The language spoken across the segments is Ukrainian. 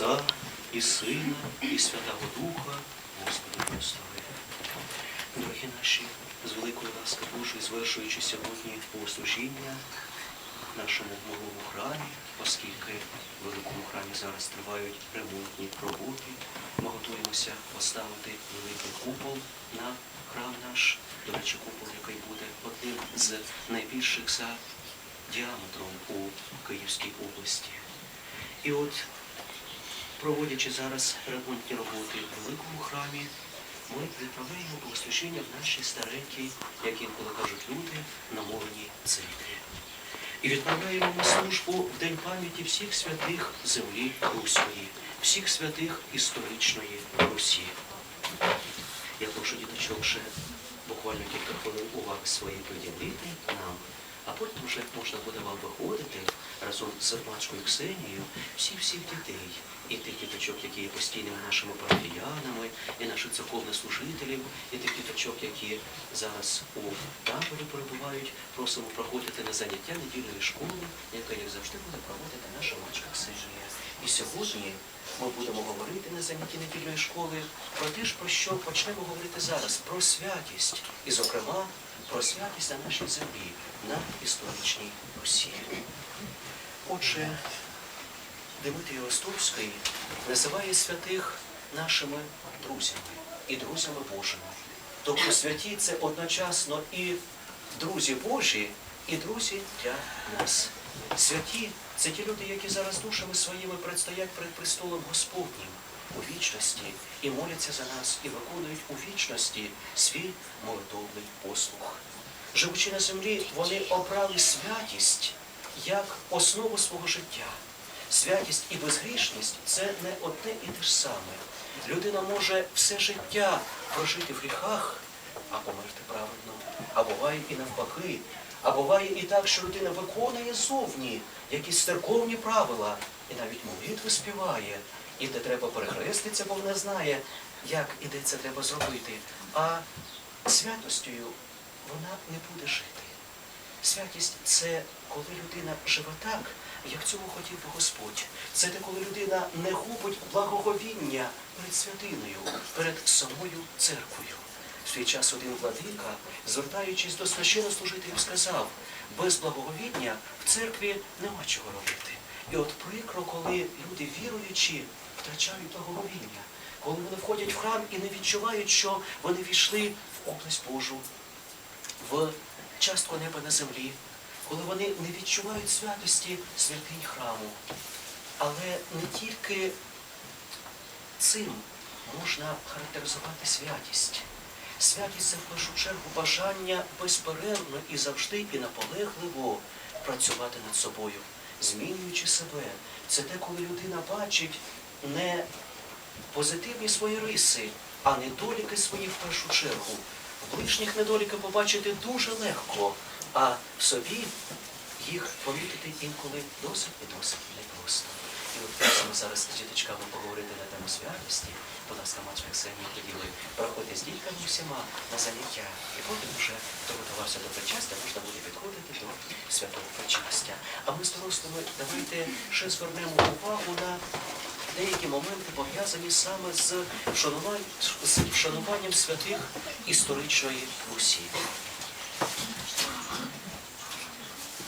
Отця і Сина, і Святого Духа, Господи благослови. Дорогі наші, з великої ласки Божої, звершуючи сьогодні богослужіння в нашому малому храмі, оскільки в великому храмі зараз тривають ремонтні роботи, ми готуємося поставити великий купол на храм наш. До речі, купол, який буде одним з найбільших за діаметром у Київській області. І от, проводячи зараз ремонтні роботи в великому храмі, ми відправляємо богослужіння в нашій старенькій, як інколи кажуть люди, намоленій церкві. І відправляємо ми службу в День пам'яті всіх святих землі Руської, всіх святих історичної Русі. Я прошу діточок ще буквально кілька хвилин уваги своєї приділити нам, а потім вже можна буде вам виходити разом з Мачкою Ксенією всіх-всіх дітей, і тих діточок, які є постійними нашими парафіянами, і наших церковних служителів, і тих діточок, які зараз у таборі перебувають, просимо проходити на заняття недільної школи, яка, як завжди, буде проводити наша Мачка Ксенія. І сьогодні ми будемо говорити на занятті недільної школи про те ж, про що почнемо говорити зараз, про святість, і, зокрема, про святість на нашій землі, на історичній Русі. Отже, Дмитрій Ростовський називає святих нашими друзями і друзями Божими. Тобто святі це одночасно і друзі Божі, і друзі для нас. Святі це ті люди, які зараз душами своїми предстоять перед престолом Господнім у вічності і моляться за нас, і виконують у вічності свій молитовний послух. Живучи на землі, вони обрали святість як основу свого життя. Святість і безгрішність це не одне і те ж саме. Людина може все життя прожити в гріхах, а померти правильно. А буває і навпаки. А буває і так, що людина виконує зовні якісь церковні правила, і навіть молитви співає, і де треба перехреститися, бо вона знає, як і де це треба зробити. А святостю вона не буде жити. Святість це коли людина живе так, як цього хотів би Господь. Це те, коли людина не губить благоговіння перед святиною, перед самою церквою. В свій час один владика, звертаючись до священнослужителів, сказав, без благоговіння в церкві нема чого робити. І от прикро, коли люди віруючі втрачають благоговіння, коли вони входять в храм і не відчувають, що вони війшли в область Божу, в частку неба на землі, коли вони не відчувають святості святинь храму. Але не тільки цим можна характеризувати святість. Святість це в першу чергу бажання безперервно і завжди і наполегливо працювати над собою, змінюючи себе. Це те, коли людина бачить не позитивні свої риси, а недоліки свої в першу чергу. Ближніх недоліки побачити дуже легко, а в собі їх помітити інколи досить і досить непросто. І от просимо зараз з діточками поговорити на тему святості. Будь ласка, матчка Ксенія, тоді ви проходьте з дітками всіма на заняття, і потім вже хто до причастя, можна буде підходити до святого причастя. А ми з дорослими давайте ще звернемо увагу на деякі моменти пов'язані саме з вшануванням святих історичної Русі.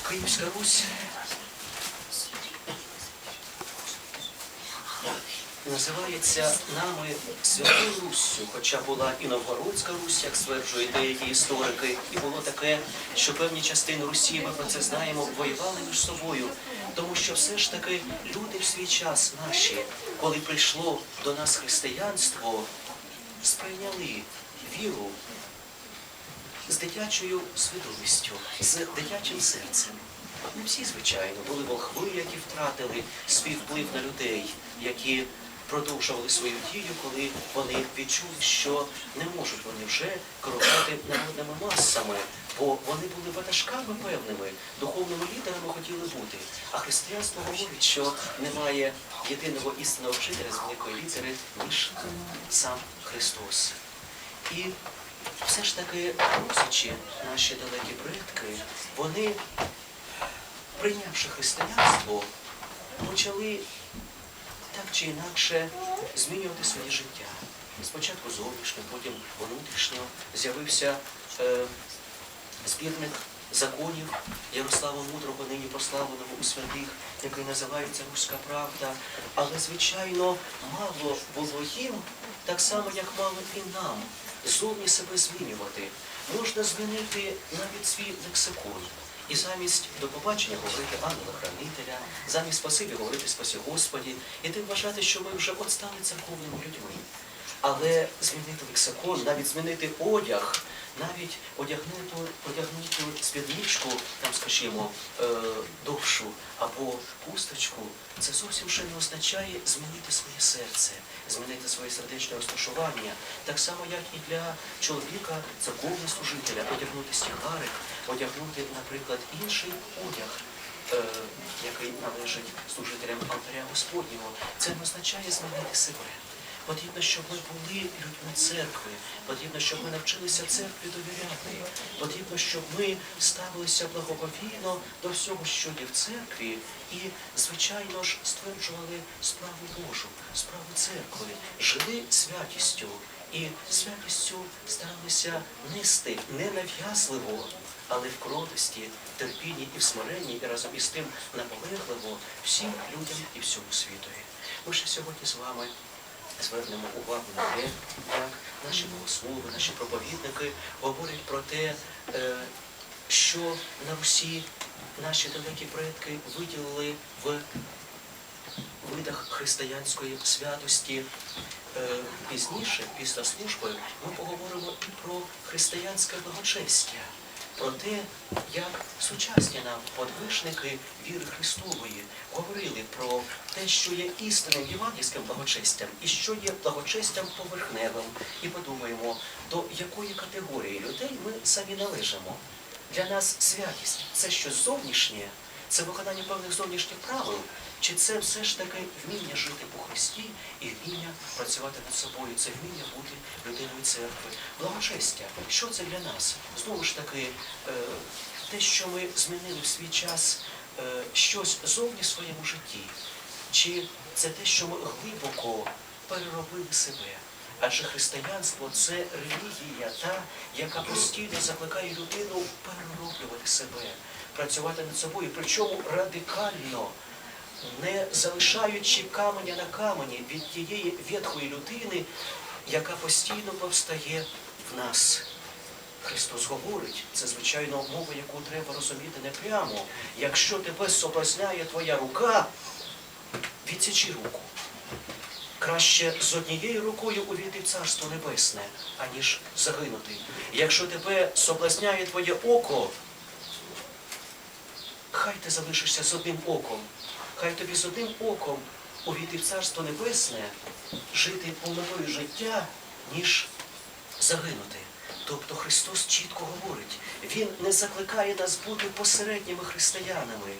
Київська Русь називається нами Святою Руссю, хоча була і Новгородська Русь, як стверджують деякі історики, і було таке, що певні частини Русі, ми про це знаємо, воювали між собою. Тому що все ж таки люди в свій час наші, коли прийшло до нас християнство, сприйняли віру з дитячою свідомістю, з дитячим серцем. Не всі, звичайно, були волхви, які втратили свій вплив на людей, які продовжували свою дію, коли вони відчули, що не можуть вони вже керувати народними масами, бо вони були ватажками певними, духовними лідерами хотіли бути. А християнство говорить, що немає єдиного істинного вчителя з великої літери, ніж сам Христос. І все ж таки, русичі, наші далекі предки, вони, прийнявши християнство, почали так чи інакше змінювати своє життя. Спочатку зовнішньо, потім внутрішньо з'явився е, збірник законів Ярослава Мудрого, нині прославленого у святих, який називається Руська Правда. Але, звичайно, мало було їм, так само, як мало і нам, зовні себе змінювати. Можна змінити навіть свій лексикон. І замість до побачення говорити ангела-хранителя, замість спасибі говорити спасі Господі, і тим вважати, що ми вже от стали церковними людьми. Але змінити лексикон, навіть змінити одяг, навіть одягнути, одягнути спідничку, там, скажімо, е, довшу або хусточку, це зовсім ще не означає змінити своє серце, змінити своє сердечне розташування. Так само, як і для чоловіка, церковного служителя, одягнути стігарик, одягнути, наприклад, інший одяг. е, Який належить служителям алтаря Господнього, це не означає змінити себе. Потрібно, щоб ми були людьми церкви. Потрібно, щоб ми навчилися церкві довіряти. Потрібно, щоб ми ставилися благоговійно до всього, що є в церкві, і, звичайно ж, стверджували справу Божу, справу церкви, жили святістю і святістю старалися нести ненав'язливо, але в кротості, терпінні і в смиренні, і разом із тим наполегливо всім людям і всьому світові. Ми ще сьогодні з вами звернемо увагу на те, як наші богослови, наші проповідники говорять про те, е, що на Русі наші далекі предки виділили в видах християнської святості. Е, Пізніше, після служби, ми поговоримо і про християнське благочестя, про те, як сучасні нам подвижники віри Христової говорили про те, що є істинним євангельським благочестям і що є благочестям поверхневим. І подумаємо, до якої категорії людей ми самі належимо. Для нас святість це щось зовнішнє, це виконання певних зовнішніх правил, чи це все ж таки вміння жити у Христі і вміння працювати над собою, це вміння бути людиною церкви. Благочестя, що це для нас? Знову ж таки, е, те, що ми змінили в свій час е, щось зовні в своєму житті, чи це те, що ми глибоко переробили себе? Адже християнство це релігія, та, яка постійно закликає людину перероблювати себе, працювати над собою, причому радикально, не залишаючи каменя на камені від тієї ветхої людини, яка постійно повстає в нас. Христос говорить, це звичайно мова, яку треба розуміти не прямо. Якщо тебе соблазняє твоя рука, відсічи руку. Краще з однією рукою увійти в Царство Небесне, аніж загинути. Якщо тебе соблазняє твоє око, хай ти залишишся з одним оком. Хай тобі з одним оком увійти в Царство Небесне, жити повнотою життя, ніж загинути. Тобто Христос чітко говорить, Він не закликає нас бути посередніми християнами.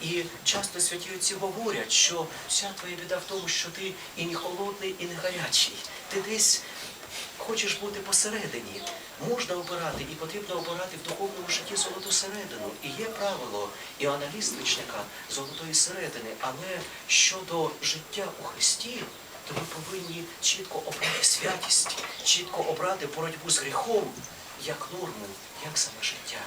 І часто святі отці говорять, що вся твоя біда в тому, що ти і не холодний, і не гарячий. Ти десь хочеш бути посередині. Можна обирати і потрібно обирати в духовному житті золоту середину. І є правило і Ліствичника золотої середини. Але щодо життя у Христі, то ми повинні чітко обрати святість, чітко обрати боротьбу з гріхом як норму, як саме життя.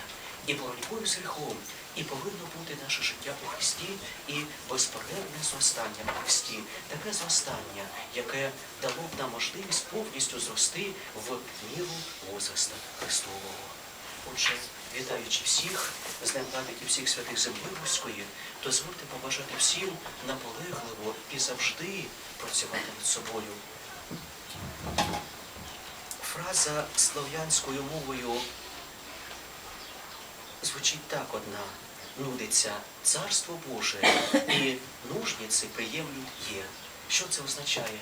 І боротьбою з гріхом і повинно бути наше життя у Христі і безперервне зростання у Христі. Таке зростання, яке дало б нам можливість повністю зрости в міру возраста Христового. Отже, вітаючи всіх, з Днем пам'яті всіх святих землі Руської, дозвольте побажати всім наполегливо і завжди працювати над собою. Фраза слов'янською мовою звучить так одна. Нудиться Царство Боже і нужниці приємлють є. Що це означає?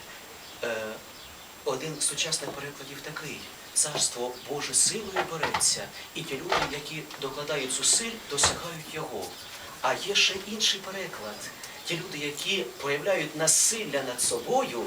Е, один з сучасних перекладів такий. Царство Боже силою береться, і ті люди, які докладають зусиль, досягають його. А є ще інший переклад. Ті люди, які проявляють насилля над собою,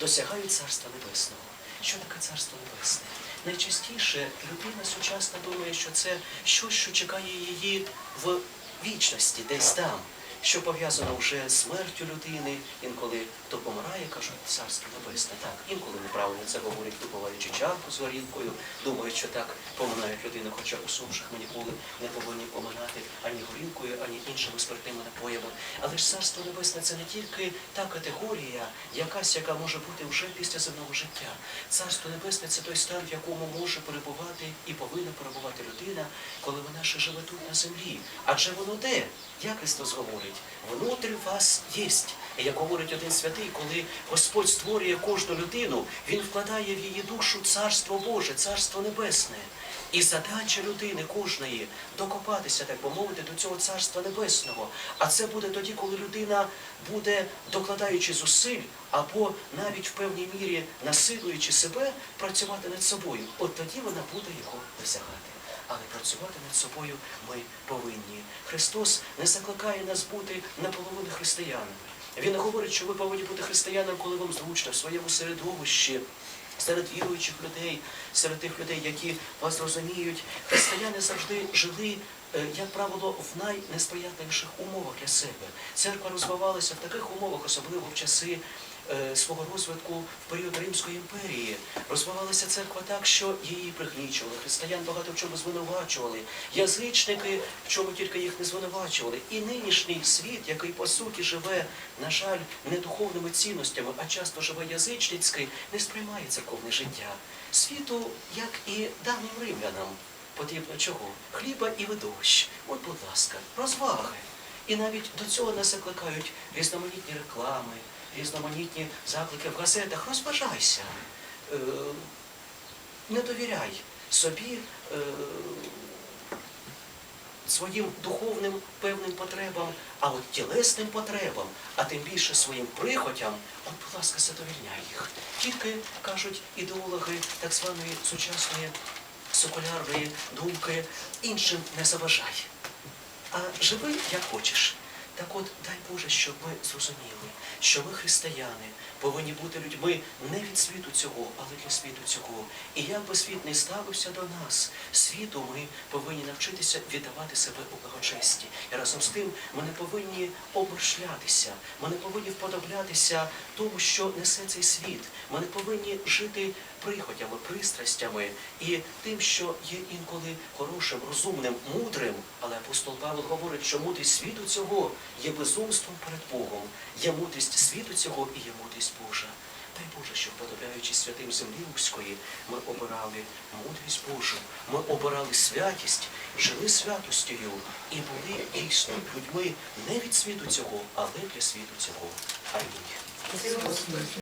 досягають Царства Небесного. Що таке Царство Небесне? Найчастіше людина сучасна думає, що це щось, що чекає її в вічності, десь там. Що пов'язано вже з смертю людини. Інколи хто помирає, кажуть, царство небесне. Так, інколи неправильно це говорять, випиваючи чарку з горілкою, думають, що так поминають людину, хоча усопших ми ніколи не повинні поминати ані горілкою, ані іншими спиртними напоями. Але ж царство небесне це не тільки та категорія, якась, яка може бути вже після земного життя. Царство небесне це той стан, в якому може перебувати і повинна перебувати людина, коли вона ще живе тут на землі. Адже воно де? Як Христос говорить, внутрі вас єсть. Як говорить один святий, коли Господь створює кожну людину, Він вкладає в її душу Царство Боже, Царство Небесне. І задача людини кожної докопатися, так би мовити, до цього царства небесного. А це буде тоді, коли людина буде, докладаючи зусиль, або навіть в певній мірі насилуючи себе, працювати над собою. От тоді вона буде його досягати. Але працювати над собою ми повинні. Христос не закликає нас бути наполовину християнами. Він говорить, що ви повинні бути християнами, коли вам зручно в своєму середовищі, серед віруючих людей, серед тих людей, які вас розуміють. Християни завжди жили, е, як правило, в найнесприятливіших умовах для себе. Церква розвивалася в таких умовах, особливо в часи свого розвитку в період Римської імперії. Розвивалася церква так, що її пригнічували. Християн багато в чому звинувачували. Язичники в чому тільки їх не звинувачували. І нинішній світ, який по суті живе, на жаль, не духовними цінностями, а часто живе язичницький, не сприймає церковне життя. Світу, як і давнім римлянам, потрібно чого? Хліба і видовищ. От, будь ласка, розваги. І навіть до цього нас закликають різноманітні реклами, різноманітні заклики в газетах. Розважайся, Е, не довіряй собі е, своїм духовним певним потребам, а от тілесним потребам, а тим більше своїм прихотям, от, будь ласка, задовільняй їх. Тільки кажуть ідеологи так званої сучасної секулярної думки, іншим не заважай. А живи як хочеш. Так от, дай Боже, щоб ми зрозуміли, що ми християни повинні бути людьми не від світу цього, але для світу цього. І як би світ не ставився до нас, світу ми повинні навчитися віддавати себе у благочесті. І разом з тим ми не повинні обершлятися, ми не повинні вподоблятися тому, що несе цей світ. Ми не повинні жити прихотями, пристрастями і тим, що є інколи хорошим, розумним, мудрим. Але апостол Павло говорить, що мудрість світу цього є безумством перед Богом, є мудрість світу цього і є мудрість Божа. Дай Боже, що подобаючи святим землі Руської, ми обирали мудрість Божу, ми обирали святість, жили святостю і були дійсно людьми не від світу цього, але для світу цього. Амінь.